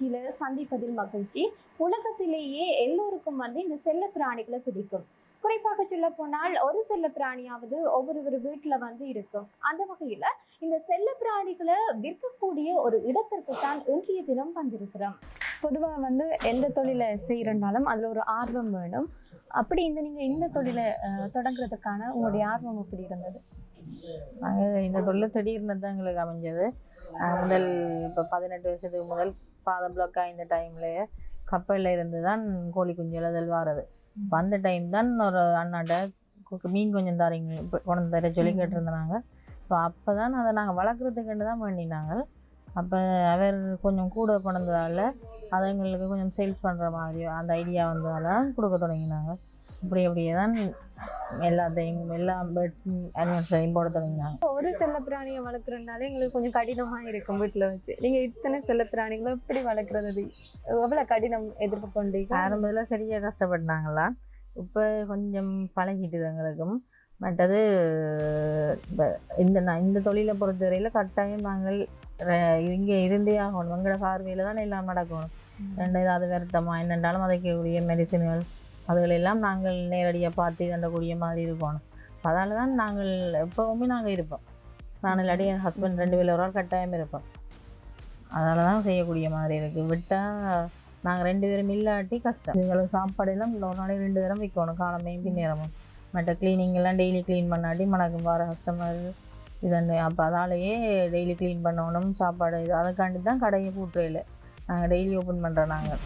நிகழ்ச்சியில் சந்திப்பதில் மகிழ்ச்சி. உலகத்திலேயே எல்லோருக்கும் வந்து இந்த செல்ல பிராணிகளை பிடிக்கும். குறிப்பாக சொல்ல போனால் ஒரு செல்ல பிராணியாவது ஒவ்வொரு வீட்டில் வந்து இருக்கும். அந்த வகையில் இந்த செல்ல பிராணிகளை விற்கக்கூடிய ஒரு இடத்திற்கு தான் இன்றைய தினம் வந்திருக்கிறோம். பொதுவாக வந்து எந்த தொழிலை செய்கிறனாலும் அதில் ஒரு ஆர்வம் வேணும். அப்படி இந்த நீங்கள் இந்த தொழிலை தொடங்குறதுக்கான உங்களுடைய ஆர்வம் எப்படி இருந்தது? நாங்கள் இந்த தொழில் திடீர்னு தான் எங்களுக்கு அமைஞ்சது. முதல் இப்போ பதினெட்டு வருஷத்துக்கு முதல் பாதம் பிளாக் இந்த டைம்லேயே கப்பலில் இருந்து தான் கோழி குஞ்சு எழுதல் வாரது இப்போ அந்த டைம் தான் ஒரு அண்ணாட்ட மீன் கொஞ்சம் தரீங்க இப்போ கொண்டு தர சொல்லி கேட்டிருந்தாங்க. ஸோ அப்போ தான் அதை நாங்கள் வளர்க்குறதுக்குன்னு தான் பண்ணினாங்க அப்போ அவர் கொஞ்சம் கூட கொண்டதால அதை எங்களுக்கு கொஞ்சம் சேல்ஸ் பண்ணுற மாதிரி அந்த ஐடியா வந்ததால் கொடுக்க தொடங்கினாங்க. இப்படி அப்படியே தான் எல்லாத்தையும் எல்லா பேர்ட்ஸ் அனிமல்ஸையும் போட தொடங்கினாங்க. ஒரு செல்ல பிராணியை வளர்க்குறதுனால எங்களுக்கு கொஞ்சம் கடினமா இருக்கும் வீட்டில் வச்சு. நீங்க இத்தனை செல்ல பிராணிகளை எப்படி வளர்க்குறது? எவ்வளவு கடினம் எதிர்ப்பு கொண்டீங்க? ஆரம்பத்தில் சரியாக கஷ்டப்பட்டாங்களா? இப்போ கொஞ்சம் பழகிட்டுது எங்களுக்கும். மற்றது இப்ப இந்த நான் இந்த தொழிலை பொறுத்தவரையில் கட்டாயம் நாங்கள் இங்கே இருந்தே ஆகணும். எங்களோட பார்வையில் தான் எல்லாம் நடக்கணும். ரெண்டு ஏதாவது வருத்தமா என்னென்றாலும் அதுக்குரிய மெடிசின்கள் அதுகளெல்லாம் நாங்கள் நேரடியாக பார்த்து தண்டக்கூடிய மாதிரி இருக்கணும் அதால தான் நாங்கள் எப்போவுமே நாங்கள் இருப்போம். நான் இல்லாட்டி என் ஹஸ்பண்ட் ரெண்டு பேர் ஒரு கட்டாயம் இருப்போம். அதனால தான் செய்யக்கூடிய மாதிரி இருக்குது விட்டால் நாங்கள் ரெண்டு பேரும் இல்லாட்டி கஷ்டம். எங்களுக்கு சாப்பாடு எல்லாம் ஒரு நாளைக்கு ரெண்டு தரம் விற்கணும் காலமையும் பின்னேரமும் மற்ற க்ளீனிங்கெல்லாம் டெய்லி க்ளீன் பண்ணாட்டி மணக்கும் வர கஸ்டமர் இதன்னு. அப்போ அதாலேயே டெய்லி க்ளீன் பண்ணணும் சாப்பாடு இது. அதுக்காண்டி தான் கடையை கூட்டுறையில் நாங்கள் டெய்லி ஓப்பன் பண்ணுறோம் நாங்கள்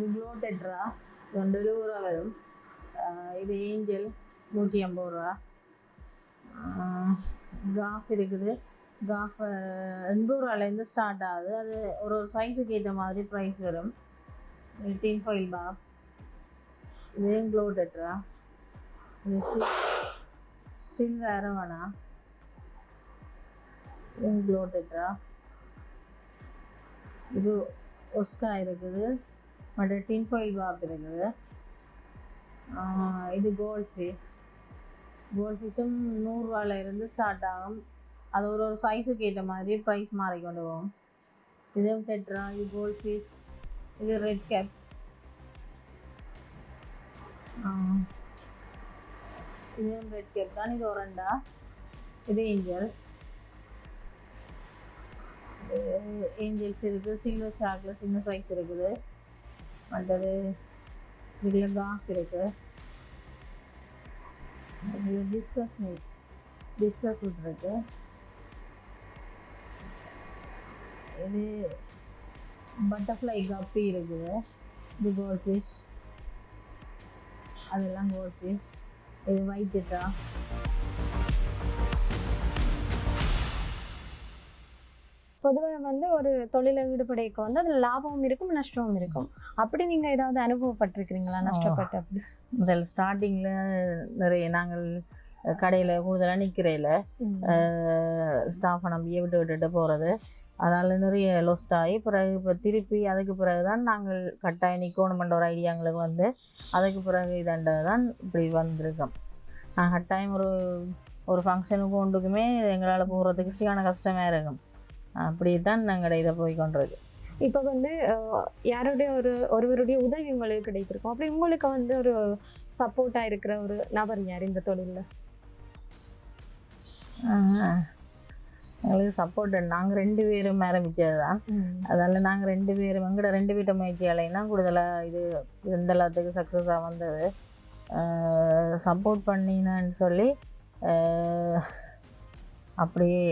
இது க்ளோ டெட்ரா இது ரூபா வரும் இது ஏஞ்சல் நூற்றி ஐம்பது ரூபா காஃப் இருக்குது. காஃப் எண்பது ரூபாலேருந்து ஸ்டார்ட் ஆகுது. அது ஒரு ஒரு சைஸுக்கு ஏற்ற மாதிரி ப்ரைஸ் வரும். டீன் ஃபைல் பாப் இது க்ளோ டெட்ரா இது சி சில்வர் வேணா. இது க்ளோ டெட்ரா இது ஒஸ்கா இருக்குது. மற்ற டின் ஃபைல் பார்க்குறது இது கோல்ட் ஃபிஷ் கோல்ட் ஃபிஷ்ஷும் நூறுரூவால இருந்து ஸ்டார்ட் ஆகும். அது ஒரு ஒரு சைஸுக்கு ஏற்ற மாதிரி ப்ரைஸ் மாறி கொண்டு போகும். இது டெட்ரா இது கோல்ட் ஃபிஷ் இது ரெட் கேப் இதுவும் ரெட் கேப் தான். இது ஒரண்டா இது ஏஞ்சல்ஸ் ஏஞ்சல்ஸ் இருக்குது. சில்வர் ஷார்க்கில் சின்ன சைஸ் இருக்குது. மற்றது இதில் காக் இருக்குது டிஸ்கஸ் டிஸ்கஸ் ஃபுட் இது பட்டர்ஃப்ளை கப்பி இருக்குது. இது கோல்ட் ஃபிஷ் அதெல்லாம் கோல்ட் ஃபிஷ் இது ஒயிட் பொதுவாக வந்து ஒரு தொழில ஈடுபடைக்க வந்து அதுல லாபமும் இருக்கும் நஷ்டமும் இருக்கும். அப்படி நீங்க ஏதாவது அனுபவப்பட்டிருக்கிறீங்களா? நஷ்டப்பட்டு அப்படி? முதல் ஸ்டார்டிங்கில் நிறைய நாங்கள் கடையில் கூடுதலாக நிற்கிறையில் ஸ்டாஃபை நம்பியே விட்டு விட்டுட்டு போகிறது அதனால் நிறைய லொஸ்ட் ஆகி பிறகு இப்போ திருப்பி அதுக்கு பிறகு தான் நாங்கள் கட்டாயம் நிற்கணுமென்ற ஒரு ஐடியா எங்களுக்கு வந்து அதுக்கு பிறகு இதண்டது தான் இப்படி வந்திருக்கோம். நான் கட்டாயம் ஒரு ஒரு ஃபங்க்ஷனுக்கு ஒன்றுக்குமே எங்களால் போகிறதுக்கு சரியான கஷ்டமாக இருக்கும். அப்படி தான் நாங்கள் இதை போய் கொண்டிருக்கு இப்போ வந்து யாருடைய ஒரு ஒருவருடைய உதவி உங்களுக்கு கிடைத்திருக்கும்? அப்படி உங்களுக்கு வந்து ஒரு சப்போர்ட்டா இருக்கிற ஒரு நபர் யார் இந்த தொழில்ல. எங்களுக்கு சப்போர்ட் நாங்கள் ரெண்டு பேரும் ஆரம்பித்தது தான் அதனால் நாங்கள் ரெண்டு பேரும் எங்கட ரெண்டு வீட்டு முயற்சியாலையும் தான் கூடுதலாக இது இந்த எல்லாத்துக்கும் சக்ஸஸாக வந்தது. சப்போர்ட் பண்ணினான்னு சொல்லி அப்படியே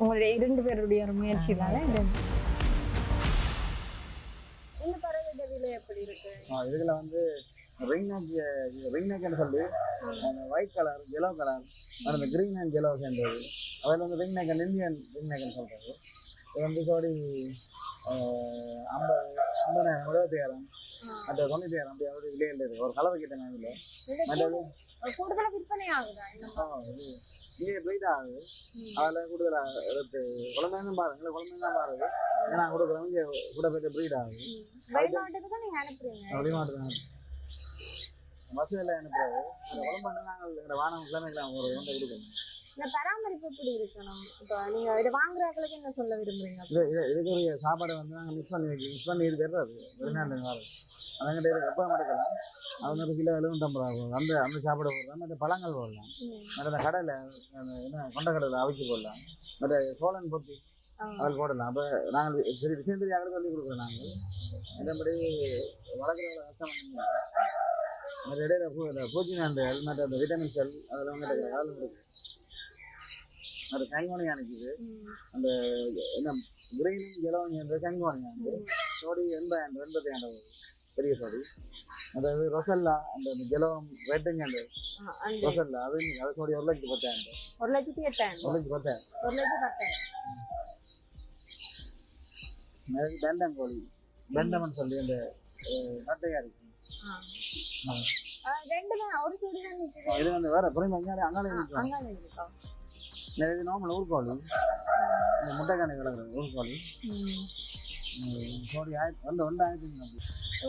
உங்களுடைய இரண்டு பேருடைய முயற்சியினால இது. இந்த எப்படி இருக்கு? இதுல வந்து ரிங் நெக் ரிங் நெக்னு சொல்லி அந்த ஒயிட் கலர் yellow கலர் அந்த க்ரீன் அண்ட் yellow சேர்ந்தது. அதில் வந்து ரிங் நெக் இந்தியன் ரிங் நெக்னு சொல்கிறது இது வந்து ஆஹ், ஐம்பது ஐம்பதாயிரம் இருபத்தாயிரம் மற்ற தொண்ணூத்தாயிரம் அப்படி அப்படி விலையில் இருக்குது ஒரு கலர் கிட்ட நான் இல்லை கூடுதலா விற்பனை ஆகுதா? ப்ரைட் ஆகுது. அதில் கூடுதலாக எடுத்து குழந்தைங்க பாருங்க குழந்தைங்க தான் பாருங்க. ஏன்னா கொடுக்குறவங்க இங்கே கூட போயிட்டு ப்ரீட் ஆகுது. வெளிநாட்டுக்கு தான் நீங்க அனுப்புறீங்க. அப்படி மாட்டுதான் பஸ் எல்லாம் அனுப்புறாரு. அந்த குழம்பு நாங்கள் இந்த வானம் கிழமைக்கெல்லாம் ஒரு வந்து கொடுக்கணும் இந்த பராமரிப்பு எப்படி இருக்கணும்? இப்போ நீங்க இதை வாங்குறாங்களுக்கு என்ன சொல்ல விரும்புறீங்க? இது இது இதுக்கு ஒரு சாப்பாடு வந்து நாங்கள் மிக்ஸ் பண்ணி மிக்ஸ் பண்ணி இருக்கிறது அது. வெளிநாட்டு வரும் அதங்கிட்ட இருக்கு எப்போ மடக்கலாம் அவங்க ஒரு கிலோ எழுபத்தம்பது ரூபா போகும் அந்த அந்த சாப்பாடு போடலாம் மற்ற பழங்கள் போடலாம். மற்ற அந்த கடையில் என்ன கொண்ட கடையில் அவிச்சு போடலாம். மற்ற சோழன் ஆ. அதில் போடலாம். அப்போ நாங்கள் சரி விஷயம் தெரியாத சொல்லி கொடுக்குறோம் நாங்கள். மற்றபடி வளர்க்குற கஷ்டம் மற்ற இடையில பூச்சி நாண்டுகள் மற்ற அந்த விட்டமின் செல் அதில் வந்து அதில் இருக்கு சங்கோனியா நிற்கிது ம். அந்த என்ன கிரீனும் ஜெலவும் என்ற சங்கோனியா வந்து சோடி எண்பது எண்பத்தி ஆண்டு பெரிய சோடி அதாவது ரொசல்லா அந்த ஜெலவம் ரெட்டுங்க அந்த ஆ, அந்த ரொசல்லா அது அது சோடி ஒரு லட்சத்தி பத்தாயிரம் ஒரு லட்சத்தி எட்டாயிரம் ஒரு லட்சத்தி பத்தாயிரம் ஒரு லட்சத்தி பத்தாயிரம் பெண்டங்கோழி பெண்டமன் சொல்லி அந்த நட்டையா இருக்கு ரெண்டு வேற புரியுமா அங்காலே அங்காலே இது நார்மல் ஊர்கோழி இந்த முட்டைக்கானை ம். ம், சோடி ஆயிரத்தி வந்து ஒன்று ஆயிரத்தி ஐநூறு.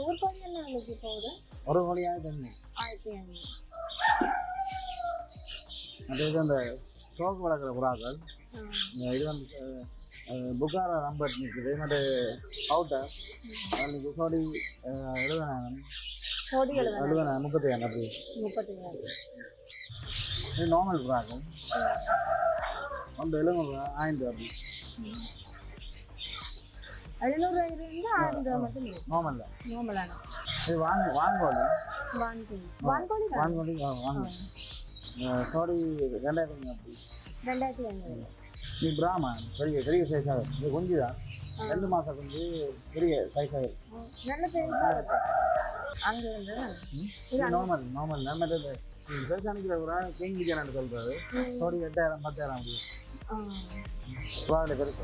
ஊர்கோழி என்ன விலைக்கு போகுது ஒரு? கோழி ஆயிரத்தி ஐநூறு. ஆயிரத்தி ஐநூறு. அது இது அந்த வளர்க்குற புறாக்கள். இது வந்து புகாரா ரம்பட் நிற்குது மற்ற அவுட்டர் அதுக்கு சோடி அஹ், எழுபதாயிரம். எழுபது எழுபதாயிரம் முப்பத்தாயிரம் அப்படி. முப்பத்தி ஏழு நார்மல் புறாக்கும் வந்து எழுபது ஆயிரம் அப்படி. எழுநூறு இருந்து ஆயிரம் ரூபாய் மட்டும் நார்மலான இது வாங்க வாங்கோலி வாங்கோலி வாங்க அப்படி. ரெண்டாயிரத்தி ஐநூறு. நீ பிராமன் பெரிய பெரிய சைஸாக இது தான் ரெண்டு மாதம் குஞ்சு பெரிய இது நார்மல் நார்மல் நம்ம பெருசானிக்கிற ஒரு ஆள் கிங் ஜனன்னு சொல்கிறாரு. சோடி எட்டாயிரம் பத்தாயிரம் அப்படி. பெருசு.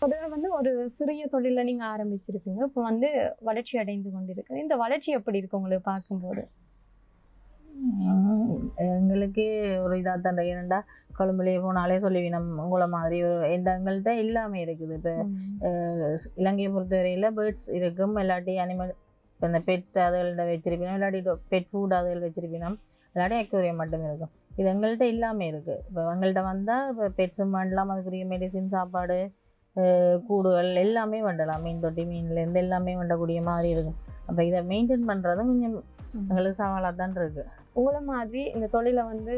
பொதுவாக வந்து ஒரு சிறிய தொழில நீங்க ஆரம்பிச்சிருப்பீங்க இப்போ வந்து வளர்ச்சி அடைந்து கொண்டிருக்கு. இந்த வளர்ச்சி எப்படி இருக்கு உங்களுக்கு பார்க்கும்போது? எங்களுக்கு ஒரு இதாக தான் ஏனண்டா கொழும்புலேயே போனாலே சொல்லிவினம் உங்களை மாதிரி ஒரு எந்த எங்கள்கிட்ட எல்லாமே இருக்குது. இப்போ இலங்கையை பொறுத்தவரையில் பேர்ட்ஸ் இருக்கும். இல்லாட்டி அனிமல் இப்போ இந்த பெட் அதுகள்கிட்ட வச்சிருப்பினோம் இல்லாட்டி பெட் ஃபுட் அதுகள் வச்சிருப்பினோம் இல்லாட்டி அக்யூரியம் மட்டும் இருக்கும். இது எங்கள்கிட்ட எல்லாமே இருக்குது இப்போ எங்கள்கிட்ட வந்தால் இப்போ பெட்ஸும் பண்ணலாம் அதுக்குரிய மெடிசின் சாப்பாடு கூடுகள் எல்லாமே வண்டலாம். மீன் தொட்டி மீன்லேருந்து எல்லாமே வண்டக்கூடிய மாதிரி இருக்கும். அப்போ இதை மெயின்டைன் பண்ணுறதும் கொஞ்சம் எங்களுக்கு சவாலாக தான் இருக்குது உங்களை மாதிரி இந்த தொழிலை வந்து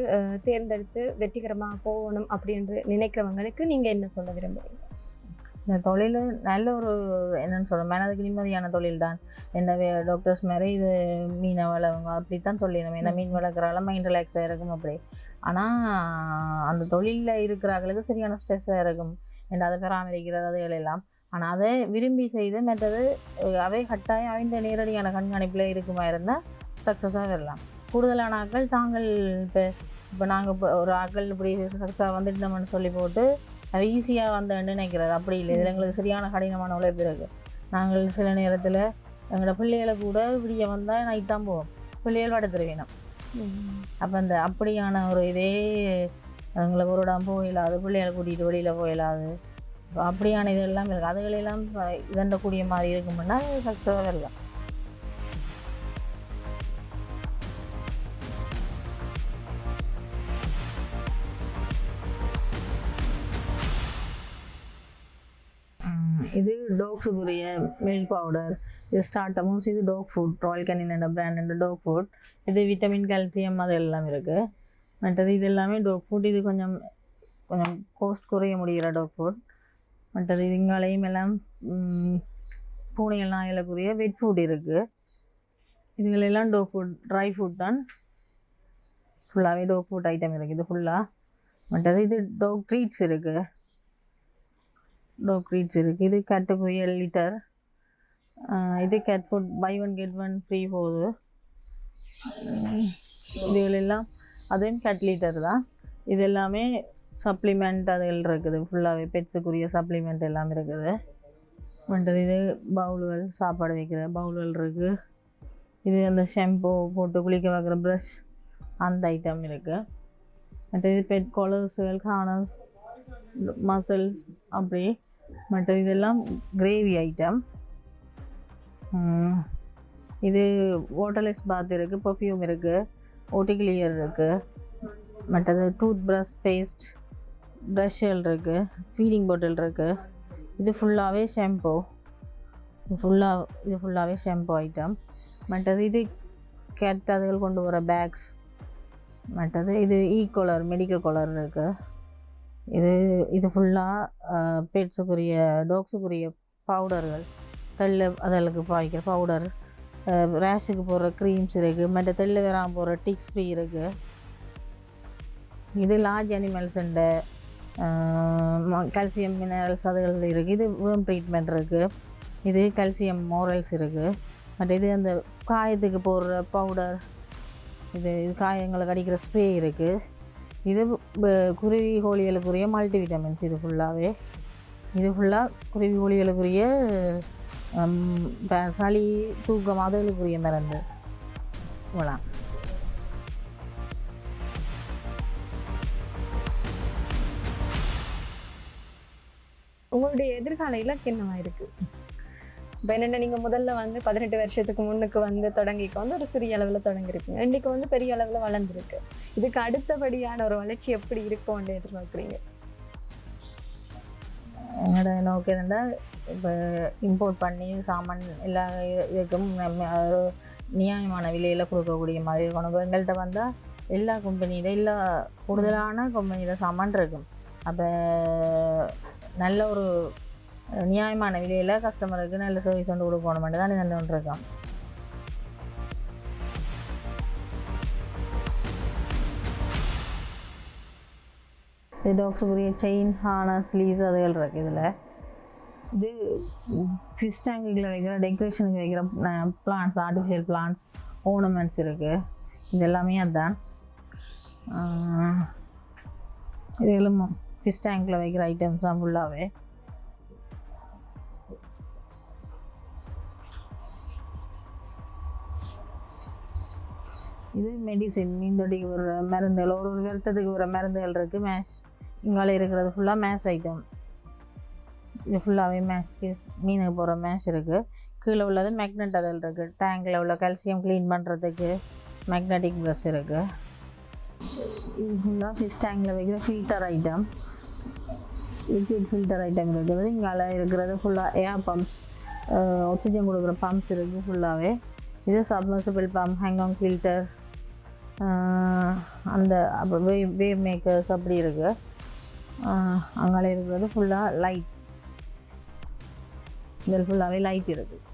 தேர்ந்தெடுத்து வெற்றிகரமாக போகணும் அப்படின்னு நினைக்கிறவங்களுக்கு நீங்கள் என்ன சொல்ல விரும்புகிறீங்க இந்த தொழில் நல்ல ஒரு என்னன்னு சொல்ல மனதுக்கு நிம்மதியான தொழில் தான் என்ன டாக்டர்ஸ் மாதிரி இது மீனை வளவங்க அப்படித்தான் சொல்லிடணும். ஏன்னா மீன் வளர்க்குறால மைண்ட் ரிலாக்ஸாக இருக்கும் அப்படி ஆனால் அந்த தொழிலில் இருக்கிறவங்களுக்கு சரியான ஸ்ட்ரெஸ்ஸாக இருக்கும் என்ன அதை பராமரிக்கிறது அதுகள் எல்லாம் ஆனால் அதை விரும்பி செய்து மற்றது அவை கட்டாயம் அவைந்த நேரடியான கண்காணிப்பில் இருக்குமா இருந்தால் சக்ஸஸாக வரலாம். கூடுதலான ஆட்கள் தாங்கள் இப்போ இப்போ நாங்கள் இப்போ ஒரு ஆட்கள் இப்படி சக்ஸாக வந்துட்டோம்னு சொல்லி போட்டு அது ஈஸியாக வந்தேன்னு நினைக்கிறது அப்படி இல்லை. இதில் எங்களுக்கு சரியான கடினமான உழைப்பு இருக்குது நாங்கள் சில நேரத்தில் எங்களோட பிள்ளைகளை கூட விடிய வந்தால் நைட் தான் போவோம். பிள்ளைகள் படுத்துருவேணும் அப்போ அந்த அப்படியான ஒரு இதே எங்களுக்கு ஒரு இடம் போயிடாது பிள்ளைகளை கூட்டிகிட்டு வெளியில் போயிடாது அப்படியான இதெல்லாம் இருக்குது அதுகளெல்லாம் இதண்டக்கூடிய மாதிரி இருக்குமுன்னா சக்ஸஸாக வரலாம் டோக்ஸுக்குரிய மில்க் பவுடர் இது ஸ்டார்டமும் இது டாக் ஃபுட் ராயல் கனின் என்ற பிராண்ட் டாக் ஃபுட் இது விட்டமின் கால்சியம் அது எல்லாம் இருக்குது மற்றது இது எல்லாமே டாக் ஃபுட் இது கொஞ்சம் கொஞ்சம் கோஸ்ட் குறைய முடிகிற டாக் ஃபுட் மற்றது இதுங்களையும் எல்லாம் பூனையெல்லாம் இலக்குரிய வெட் ஃபுட் இருக்குது இதுங்களெல்லாம் டோக் ஃபுட் ட்ரை ஃபுட் தான். ஃபுல்லாகவே டோக் ஃபுட் ஐட்டம் இருக்குது இது ஃபுல்லாக மற்றது இது டோக் ட்ரீட்ஸ் இருக்குது டாக் ட்ரீட்ஸ் இருக்குது இது கேட்டுக்குரிய லிட்டர் இது cat food buy one get one free போகுது இதுகளெல்லாம் அதுவும் கேட் லிட்டர் தான் இது எல்லாமே சப்ளிமெண்ட் அதுகள் இருக்குது ஃபுல்லாகவே பெட்ஸுக்குரிய சப்ளிமெண்ட் எல்லாம் இருக்குது மற்றது இது பவுல்கள் சாப்பாடு வைக்கிற பவுல்கள் இருக்குது இது அந்த ஷாம்பு போட்டு குளிக்க வைக்கிற ப்ரஷ் அந்த ஐட்டம் இருக்குது மற்றது பெட் கொலர்ஸுகள் ஹானஸ் மசில்ஸ் அப்படி மற்ற இதெல்லாம் கிரேவி ஐட்டம் இது வாட்டர்லெஸ் பாத் இருக்குது பர்ஃப்யூம் இருக்குது ஓட்டி கிளியர் இருக்குது மற்றது டூத் ப்ரஷ் பேஸ்ட் ப்ரஷ்கள் இருக்குது ஃபீடிங் பாட்டில் இருக்குது இது ஃபுல்லாகவே ஷாம்பு ஃபுல்லாக இது ஃபுல்லாகவே ஷாம்பு ஐட்டம் மற்றது இது கேட் அதுகள் கொண்டு வர பேக்ஸ் மற்றது இது ஈ கொலர் மெடிக்கல் கொலர் இருக்குது இது இது ஃபுல்லாக பேட்ஸுக்குரிய டாக்ஸுக்குரிய பவுடர்கள் தெள்ள அதற்கு பாய்க்கிற பவுடர் ரேஷுக்கு போடுற க்ரீம்ஸ் இருக்குது மற்ற தெள்ள வராமல் போகிற டிக்ஸ் ஃப்ரீ இருக்குது இது லார்ஜ் அனிமல்ஸுண்ட கால்சியம் மினரல்ஸ் அதுகள் இருக்குது இது வேம் ட்ரீட்மெண்ட் இருக்குது இது கால்சியம் மோரல்ஸ் இருக்குது மற்ற இது அந்த காயத்துக்கு போடுற பவுடர் இது இது காயங்களுக்கு அடிக்கிற ஸ்ப்ரே இருக்குது இது குருவி கோழிகளுக்குரிய மல்டி விட்டமின்ஸ் இது ஃபுல்லாகவே இது ஃபுல்லாக குருவி கோழிகளுக்குரிய சளி தூக்கம் அதுகளுக்குரிய மருந்து. இவ்வளோ உங்களுடைய எதிர்கால இலக்கு என்னவா இருக்கு? இப்போ என்னென்ன நீங்க முதல்ல வந்து பதினெட்டு வருஷத்துக்கு முன்னுக்கு வந்து தொடங்கிக்க வந்து ஒரு சிறிய அளவில் தொடங்கியிருக்கு இன்னைக்கு வந்து பெரிய அளவில் வளர்ந்துருக்கு. இதுக்கு அடுத்தபடியான ஒரு வளர்ச்சி எப்படி இருக்கும்னு எதிர்பார்க்குறீங்க? என்னோட நோக்கம் என்னென்னா இப்போ இம்போர்ட் பண்ணி சாமான் எல்லா இதுக்கும் நியாயமான விலையில் கொடுக்கக்கூடிய மாதிரி இருக்கணும். இப்போ எங்கள்கிட்ட வந்தால் எல்லா கம்பெனியில் எல்லா கூடுதலான கம்பெனியில் சாமான் இருக்கும். அப்போ நல்ல ஒரு நியாயமான விலையில் கஸ்டமருக்கு நல்ல சர்வீஸ் வந்து கொடுக்கணுமென்று தான் நின்று இருக்கோம் டாக்ஸுக்குரிய செயின் ஹானஸ் லீஸ் அதுகள் இருக்குது இதில். இது ஃபிஷ் டேங்குகளில் வைக்கிற டெக்கரேஷனுக்கு வைக்கிற பிளான்ஸ் ஆர்டிஃபிஷியல் பிளான்ஸ் ஓர்னமெண்ட்ஸ் இருக்குது இது எல்லாமே அதுதான் இது இதுகளும் ஃபிஷ் டேங்கில் வைக்கிற ஐட்டம்ஸ் தான் ஃபுல்லாகவே இது மெடிசின் மீன் தொட்டிக்கு வர மருந்துகள் ஒரு ஒரு வருத்தத்துக்கு வர மருந்துகள் இருக்குது மேஷ் இங்கால இருக்கிறது ஃபுல்லாக மேஷ் ஐட்டம் இது ஃபுல்லாகவே மேஷ் மீனுக்கு போகிற மேஷ் இருக்குது கீழே உள்ளது மேக்னெட் அதில் இருக்குது டேங்கில் உள்ள கால்சியம் க்ளீன் பண்ணுறதுக்கு மேக்னெட்டிக் ப்ரஷ் இருக்குது இது ஃபுல்லாக ஃபிஷ் டேங்கில் வைக்கிற filter item liquid filter item இருக்குது இங்கால இருக்கிறது ஃபுல்லாக ஏர் பம்ப்ஸ் ஆக்சிஜன் கொடுக்குற பம்ப்ஸ் இருக்குது ஃபுல்லாகவே இது சப்மர்சிபிள் பம்ப் ஹேங்காங் ஃபில்டர் அந்த அப்போ வே வேவ் மேக்கர்ஸ் அப்படி இருக்குது அங்கால இருக்கிறது ஃபுல்லாக லைட் இதில் ஃபுல்லாகவே லைட் இருக்குது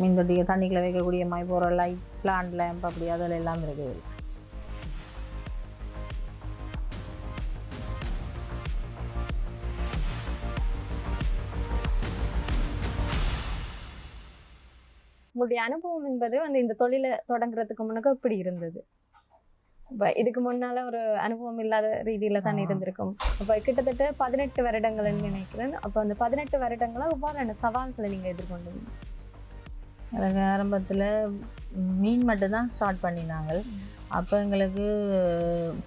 மீன் தொட்டிக்கு தண்ணிக்குள்ள வைக்கக்கூடிய மாதிரி போகிற லைட் பிளான்ட் லேம்ப் அப்படி அதில் எல்லாம் இருக்குது உங்களுடைய அனுபவம் என்பது வந்து இந்த தொழிலை தொடங்குறதுக்கு முன்னாக்க இப்படி இருந்தது. இப்போ இதுக்கு முன்னால ஒரு அனுபவம் இல்லாத ரீதியில தான். இருந்திருக்கும். அப்போ கிட்டத்தட்ட பதினெட்டு வருடங்கள்னு நினைக்கிறேன். அப்போ அந்த பதினெட்டு வருடங்களா இவ்வாறான சவால்களை நீங்க எதிர்கொண்டீங்க? எனக்கு ஆரம்பத்தில் மீன் மட்டும் தான் ஸ்டார்ட் பண்ணினாங்க. அப்போ எங்களுக்கு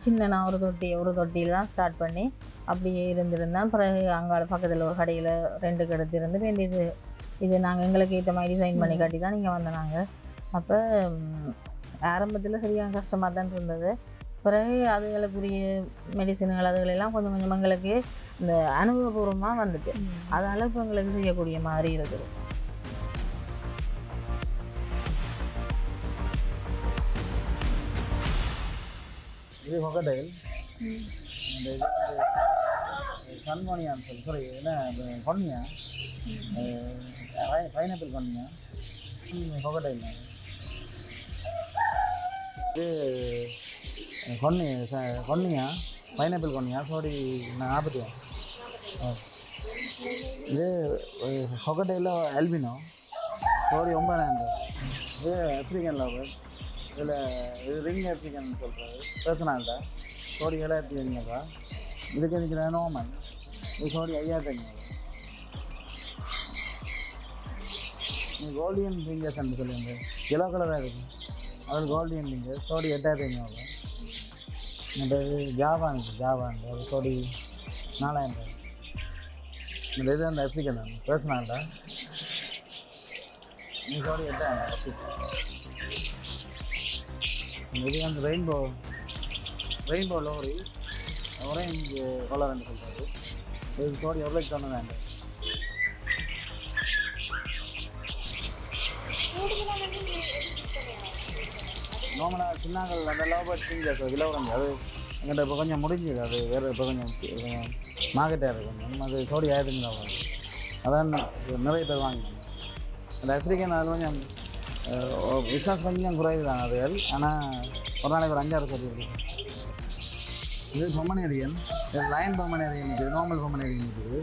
சின்ன நான் ஒரு தொட்டி ஒரு தொட்டியில் தான் ஸ்டார்ட் பண்ணி அப்படியே இருந்திருந்தேன். பிறகு அங்கால பக்கத்தில் ஒரு கடையில் ரெண்டு கிடத்து இருந்து வேண்டியது. இது நாங்கள் எங்களுக்கு ஏற்ற மாதிரி டிசைன் பண்ணி காட்டி தான் நீங்கள் வந்த நாங்கள் அப்போ ஆரம்பத்தில் சரியான கஷ்டமாக தான் இருந்தது. பிறகு அதுகளுக்குரிய மெடிசின்கள் அதுகளெல்லாம் கொஞ்சம் கொஞ்சம் எங்களுக்கு இந்த அனுபவபூர்வமாக வந்துட்டு அதனால் இப்போ எங்களுக்கு செய்யக்கூடிய மாதிரி இருக்குது. இது கொக்கட்டைல் இந்த இது வந்து கண்மணியான்னு சொல்லி சாரி என்ன கொன்னியா பைனாப்பிள் கொன்னியா கொக்கட்டைல் இது கொன்னி ச- கொன்னியா பைனாப்பிள் கொன்னியா சாரி நான் ஆபத்தியா இது கொக்கட்டையில் அல்பினோ சாரி ஒன்பதாயிரம் இது ஆப்ரிக்கன் லவர் இதில் இது ரிங் ஆப்ரிக்கன் சொல்கிறது பேசினால்டா சாரி ஏழாயிரத்தி ஐநூறுரூவா இதுக்கு இருக்கிற நோமன் இது சாரி ஐயாயிரத்தி ஐநூறு நீ கோல்டியன் ஃபிங்கர்ஸ் சொல்லுங்க. எல்லோ கலராக இருக்குது அது கோல்டு ஃபிங்கர் சோடி எட்டாயிரத்தி ஐநூறு இந்த இது ஜாவான் இருக்குது ஜாவான் ஒரு சோடி நாலாயிரம் ரூபாய். இந்த இது அந்த ஆப்ரிக்கன் தான் பேசினால்டா இந்த ஜோடி எட்டாயிரம் இது அந்த ரெயின்போ ரெயின்போ லோரி ஒரே இங்கே கொள்ள கலர்னு சொல்கிறாரு இது ஜோடி எவ்வளோக்கு சொன்னது வேண்டாம் நார்மலாக சின்னாங்கள் அந்த லவ் பேர்ட் சிங்க விலை அது எங்கிட்ட இப்போ கொஞ்சம் முடிஞ்சுது. அது வேறு இப்போ கொஞ்சம் மார்க்கெட்டாக இருக்கு. கொஞ்சம் அது சோடி ஆயிரத்தஞ்சு வாங்க வரும். அதான் நிறைய பேர் வாங்கினாங்க. அந்த ஆப்பிரிக்கன் அது கொஞ்சம் பிஸ்னஸ் கொஞ்சம் குறைவு தான் அது. ஆனால் ஒரு நாளைக்கு ஒரு அஞ்சாறு கோடி இருக்குது இது பொம்மனேரியன் இது லைன் பொம்மனேரியன் இருக்குது நார்மல் பொம்மனேரியன் இருக்குது.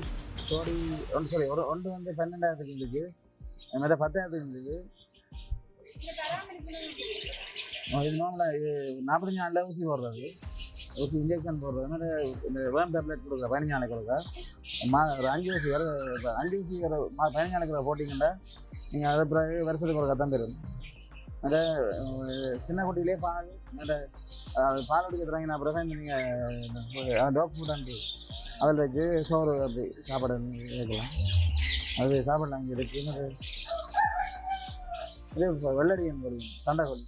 சோடி ஒன்று சாரி ஒரு ஒன்று வந்து பன்னெண்டாயிரத்துக்கு இருக்குது அது மாதிரி பத்தாயிரத்துக்கு இருக்குது இது நார்மலாக இது நாற்பத்தஞ்சு நாளில் ஊசி போடுறது. ஊசி இன்ஜெக்ஷன் போடுறது இந்த வேம் டேப்லெட் கொடுக்குற பதினஞ்சு நாளைக்கு கொடுக்க மா ஒரு அஞ்சு ஊசி வர அஞ்சு ஊசி வர மா பதினஞ்சு நாளைக்கு போட்டிங்கன்னா நீங்கள் அதை பிறகு வருஷத்துக்கு ஒரு கட்டம் பெறும். அந்த சின்ன குட்டியிலே பால் அந்த பால் குடிக்க தொடங்கினா பிறகு நீங்கள் டாக் ஃபுட் அண்டு அதில் வச்சு சோறு அப்படி சாப்பாடு வைக்கலாம் அது சாப்பாடு அங்கே இருக்குது இது வெள்ளடியன் கோழி சண்டை கோழி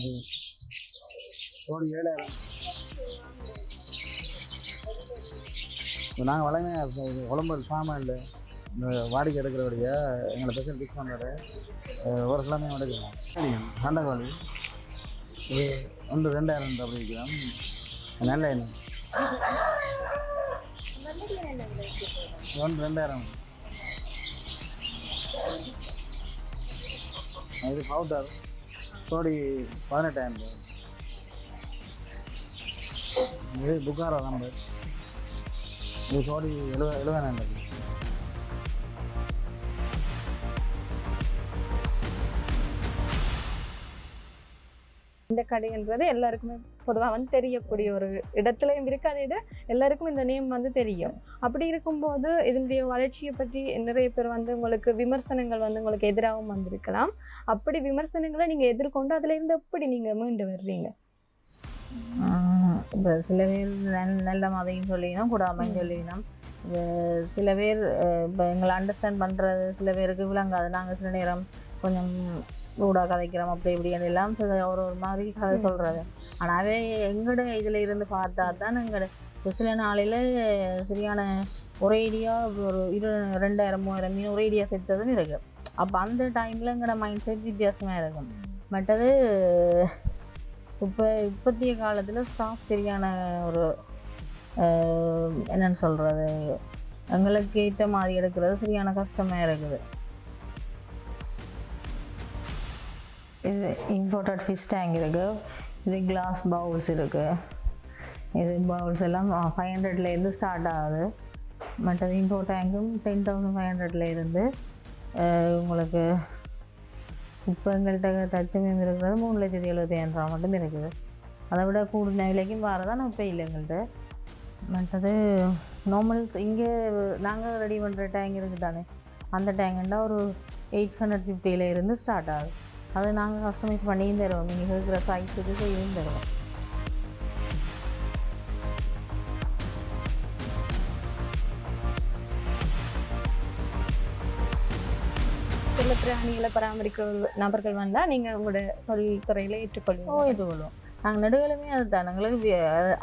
அது ஏழாயிரம் நாங்கள் வளமையாக இது உடம்பு ஃபார்மாக இந்த வாடகை எடுக்கிறவடைய எங்களை ஸ்பெஷல் டிஸ்கவுண்ட் ஒரு கிழமை எடுக்கலாம். சண்டை கோழி இது ஒன்று ரெண்டாயிரம் அப்படி விற்கிறோம். நல்ல எண்ணெய். ஒன்று ரெண்டாயிரம். இது பவுடர் கோடி பதினெட்டாயிரம் ரூபாய்? புக்காரா நம்பர் இது? கோடி எழுப எழுபதாயிரம் ரூபாய். இந்த கடைன்றது எல்லாருக்குமே பொதுவாக வந்து தெரியக்கூடிய ஒரு இடத்துலையும் இருக்கு. அதை விட எல்லாருக்கும் இந்த நேம் வந்து தெரியும். அப்படி இருக்கும்போது இதனுடைய வளர்ச்சியை பற்றி நிறைய பேர் வந்து உங்களுக்கு விமர்சனங்கள் வந்து உங்களுக்கு எதிராகவும் வந்திருக்கலாம். அப்படி விமர்சனங்களை நீங்கள் எதிர்கொண்டு அதுலேருந்து எப்படி நீங்கள் மீண்டு வர்றீங்க? இப்போ சில பேர் நல் நல்ல மதையும் சொல்லிக்கணும் கூடாமையும் சொல்லிக்கணும் சில பேர் இப்போ எங்களை அண்டர்ஸ்டாண்ட் பண்ணுறது சில பேருக்கு விளங்காது. நாங்கள் சில நேரம் கொஞ்சம் ரூடாக கதைக்கிறோம் அப்படி இப்படி எல்லாம் ஒரு ஒரு மாதிரி கதை சொல்கிறது ஆனால் அதே எங்களோட இதில் இருந்து பார்த்தா தான் எங்களோட இப்போ சில நாளையில் சரியான ஒரேடியாக ஒரு இரு ரெண்டாயிரம் மூவாயிரம் மீன் ஒரேடியாக செத்ததுன்னு இருக்கு. அப்போ அந்த டைமில் எங்களோட மைண்ட் செட் வித்தியாசமாக இருக்கும். மற்றது இப்போ இப்போத்திய காலத்தில் ஸ்டாஃப் சரியான ஒரு என்னன்னு சொல்கிறது எங்களுக்கு ஏற்ற மாதிரி எடுக்கிறது சரியான கஷ்டமாக இருக்குது. இது இம்போர்ட்டட் ஃபிஷ் டேங்க் இருக்குது இது கிளாஸ் பவுல்ஸ் இருக்குது இது பவுல்ஸ் எல்லாம் ஃபைவ் ஹண்ட்ரட்லேருந்து ஸ்டார்ட் ஆகுது. மற்றது இம்போர்ட் டேங்கும் டென் தௌசண்ட் ஃபைவ் ஹண்ட்ரட்லேருந்து உங்களுக்கு இப்போ எங்கள்கிட்ட தச்சமயம் இருக்கிறது மூணு லட்சத்தி எழுபத்தி ஐயாயிரம் ரூபா மட்டும் இருக்குது. அதை விட கூடுதல் விலைக்கும் வரதான் இப்போ இல்லை எங்கள்கிட்ட மற்றது நார்மல் இங்கே நாங்கள் ரெடி பண்ணுற டேங்க் இருக்குது தானே அந்த டேங்குண்டா ஒரு எயிட் ஹண்ட்ரட் ஃபிஃப்டியிலேருந்து ஸ்டார்ட் ஆகுது. அதை நாங்கள் கஸ்டமைஸ் பண்ணியும் தருவோம். நீங்கள் இருக்கிற சைஸுக்கு செய்யும் தருவோம். சில பிராணிகளை பராமரிக்கிற நபர்கள் வந்தா நீங்க உங்களோட தொழில் துறையில ஏற்றுக்கொள்வீங்க ஏற்றுக்கொள்வோம். நாங்கள் நடுகளுமே அதுதான். எங்களுக்கு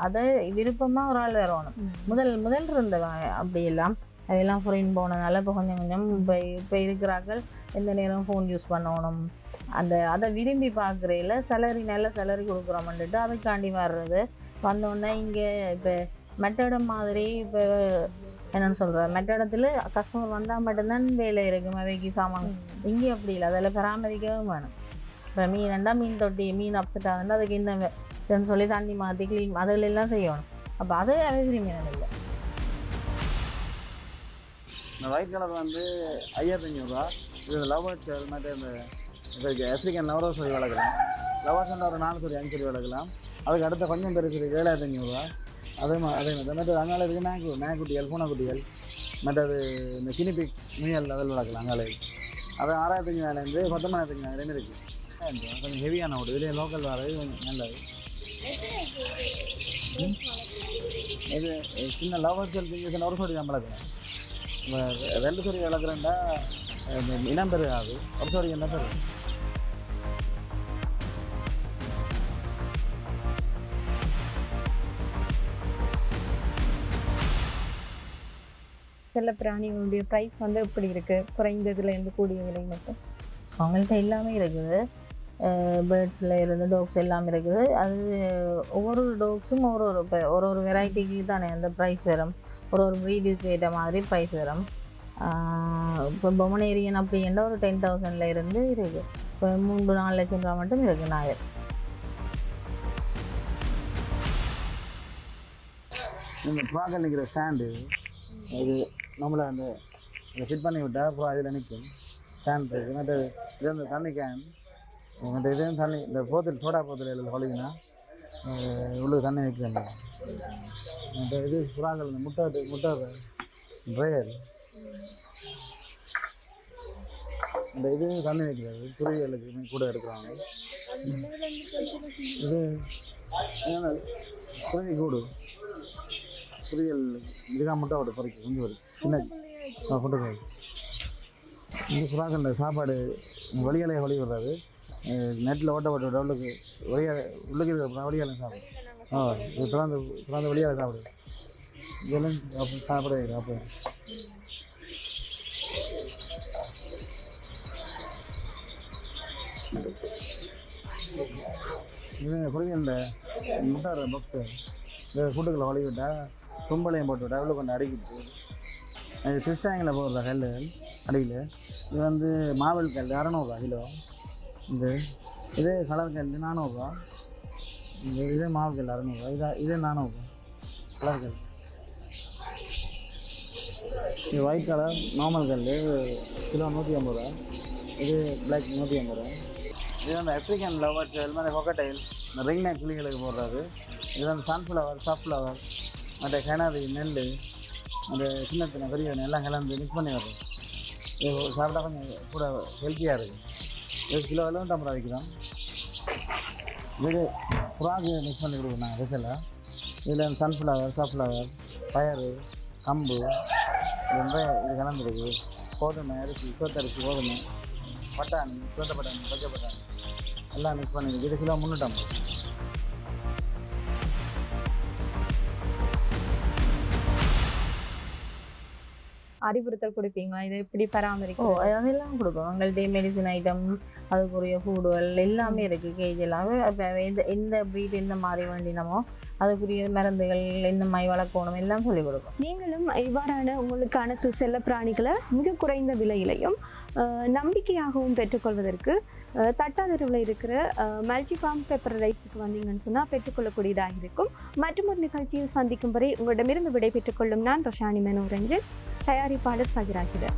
அது- விருப்பமாக ஒரு ஆள் வரணும். முதல் முதல் இருந்தவங்க அப்படி எல்லாம் அதெல்லாம் ஃபாரின் போனதுனால இப்போ கொஞ்சம் கொஞ்சம் இப்போ இப்போ இருக்கிறார்கள். எந்த நேரம் ஃபோன் யூஸ் பண்ணணும். அந்த அதை விரும்பி பார்க்குறையில சேலரி நல்ல சேலரி கொடுக்குறோம்ன்ட்டு அதுக்காண்டி வர்றது. வந்தோடனே இங்கே இப்போ மெட்டடம் மாதிரி இப்போ என்னன்னு சொல்கிறேன் மெட்டடத்தில் கஸ்டமர் வந்தால் மட்டும்தான் வேலை இருக்கும் அவைக்கு சாமான். இங்கே அப்படி இல்லை அதில் பராமரிக்கவும் வேணும். இப்போ மீன் ரெண்டா மீன் தொட்டி மீன் அப்செட் ஆகுதுன்னா அதுக்கு என்ன சொல்லி தண்ணி மாற்றி க்ளீன் அதில் எல்லாம் செய்யணும். அப்போ அது அவைசிரி மீன் இல்லை இந்த ஒயிட் கலர் வந்து ஐயாயிரத்தி அஞ்சூறுரூவா இது லவர்ஸ் அது மாதிரி இந்த இப்போ ஆஃப்ரிக்கன் சொல்லி வளர்க்கலாம். லவர்ஸ் ஒரு நாலு சொல்லி அஞ்சு சொல்லி வளர்க்கலாம். அதுக்கு அடுத்த கொஞ்சம் பெருசு இருக்கு ஏழாயிரத்தி அஞ்சூறுரூவா அதே மாதிரி அதே மாதிரி மற்ற அங்கால இருக்குது மேக்கு மேக்குட்டிகள் பூனைக்குட்டிகள் மற்றது இந்த கினிபிக் முயல் அதில் வளர்க்கலாம் அங்கால அது ஆறாயிரத்தி அஞ்சாயிரம்லேருந்து பத்தொம்பதாயிரத்தி அஞ்சாயிரம் இருக்குது கொஞ்சம் ஹெவியான ஓடு இதுலேயே லோக்கல் வர்றது கொஞ்சம் நல்லது. இது சின்ன லவர்ஸ் ஒரு சொல்லி தான் வளர்க்குறேன் இப்போ ரெண்டு சொல்லி வளர்க்குறேன்டா இனம் பெருகாது ஒரு சோடி என்ன பெருகும் செல்ல பிராணிகளுடைய ப்ரைஸ் வந்து எப்படி இருக்கு? குறைந்ததுல இருந்து கூடிய விலை மட்டும். அவங்கள்ட்ட எல்லாமே இருக்குது. பேர்ட்ஸில் இருந்து டாக்ஸ் எல்லாமே இருக்குது. அது ஒவ்வொரு டாக்ஸும் ஒரு ஒரு ஒரு ஒரு வெரைட்டிக்கு தானே அந்த ப்ரைஸ் வரும். ஒரு ஒரு ப்ரீடுக்கு ஏற்ற மாதிரி ப்ரைஸ் வரும். இப்போ பொமனேரியன் அப்படின்னா ஒரு டென் தௌசண்டில் இருந்து இருக்குது இப்போ மூன்று நாலு லட்சம் ரூபா மட்டும் இருக்குது நாயர் இந்த பார்க்க நிற்கிற ஸ்டாண்டு இது நம்மளை அந்த ஃபிட் பண்ணி விட்டால் அப்புறம் அதில் நிற்கும் ஸ்டாண்ட் இருக்குது மற்ற இது அந்த தண்ணி கேன் மற்ற இதே தண்ணி இந்த போத்தில் சோடா போத்தில் இதில் கொலிங்கன்னா இவ்வளோ தண்ணி வைக்கிறேன் மற்ற இது புறாக்கள் இந்த முட்டை முட்டை ட்ரையர் இந்த இது தண்ணி வைக்கிறது குருவிகளுக்கு கூட எடுக்கிறாங்க இது குருவி கூடு. குருவியல் இதுதான் முட்டை விட பொறிக்கு கொஞ்சம் வரும் சின்ன கொண்டு போய். இந்த சுறாக்கண்ட சாப்பாடு வழியாலே வழி விடுறாரு. நெட்டில் ஓட்ட ஓட்ட விட உள்ளுக்கு வழியாக உள்ளுக்கு இருக்கிற வழியாலே சாப்பிடும் ஆ இது திறந்து திறந்து வழியாலே சாப்பிடு. இதெல்லாம் சாப்பிட வைக்கிறேன் இவங்க இது குருவி இந்த முட்டை பக்ஸு இந்த ஃபுட்டுக்குள்ள வழி விட்டால் தும்பலையும் போட்டு விட்டா எவ்வளோ கொஞ்சம் அடிக்கிட்டு அது கிறிஸ்டாங்கில் போடுற கல் அடியில். இது வந்து மாவல் கல் அறநூறுவா கிலோ. இது இதே கலர் கல் நானூறுரூவா இது இதே மாவு கல் அறநூறுவா இதே இதே நானூறுரூவா கலர் கல். இது ஒயிட் கலர் நார்மல் கல். கிலோ நூற்றி ஐம்பது ரூபா. இது பிளாக் நூற்றி ஐம்பது ரூபா. இது வந்து ஆப்ரிக்கன் லவர்ஸ் மாதிரி கொக்கடைல் இந்த ரிங் நெக் கிளிகளுக்கு போடுறது இது வந்து சன்ஃப்ளவர் சப்ஃப்ளவர் மற்ற கிணறு நெல் அந்த சின்ன சின்ன பெரிய எல்லாம் கலந்து மிக்ஸ் பண்ணி வர்றது. இது சாப்பிட்டா கொஞ்சம் கூட ஹெல்த்தியாக இருக்குது இது கிலோ எல்லாம் ரூபா விற்கிறோம். இது புறாக்கு மிக்ஸ் பண்ணி கொடுக்கணும் நாங்கள் ரிசலில் இதில் சன்ஃப்ளவர் சப்ஃப்ளவர் பயறு கம்பு. ரொம்ப இது கலந்துருக்கு. கோதுமை அரிசி சோத்தரிசி கோதுமை. பட்டாணி சோத்த பட்டாணி பச்சை பட்டாணி. எல்லாம் மிக்ஸ் பண்ணிருக்கு இது கிலோ முந்நூற்றம்பது அறிவுறுத்தல் கொடுப்பீங்களா? இதை எப்படி ஓ பராமரிக்கும் அதெல்லாம் கொடுக்கும். எங்கள்கிட்ட மெடிசன் ஐட்டம் அதுக்குரிய ஃபுட்டுகள் எல்லாமே இருக்குது கேஜ் எல்லாமே. இப்போ எந்த எந்த ப்ரீட் எந்த மாதிரி வேண்டினமோ அதுக்குரிய மருந்துகள் எந்த மாதிரி வளர்க்கணும் எல்லாம் சொல்லிக் கொடுக்கும். நீங்களும் இவ்வாறான உங்களுக்கான செல்ல பிராணிகளை மிக குறைந்த விலையிலையும் நம்பிக்கையாகவும் பெற்றுக்கொள்வதற்கு தட்டாதெருவில் இருக்கிற மல்டிஃபார்ம் பெப்பர் ரைஸுக்கு வந்தீங்கன்னு சொன்னால் பெற்றுக்கொள்ளக்கூடியதாக இருக்கும் மற்றும் ஒரு நிகழ்ச்சியில் சந்திக்கும் வரை உங்களிடமிருந்து விடை பெற்றுக்கொள்ளும் நான் ரொஷானி மனோரஞ்சன் தயாரிப்பாளர் சகிராஜிதர்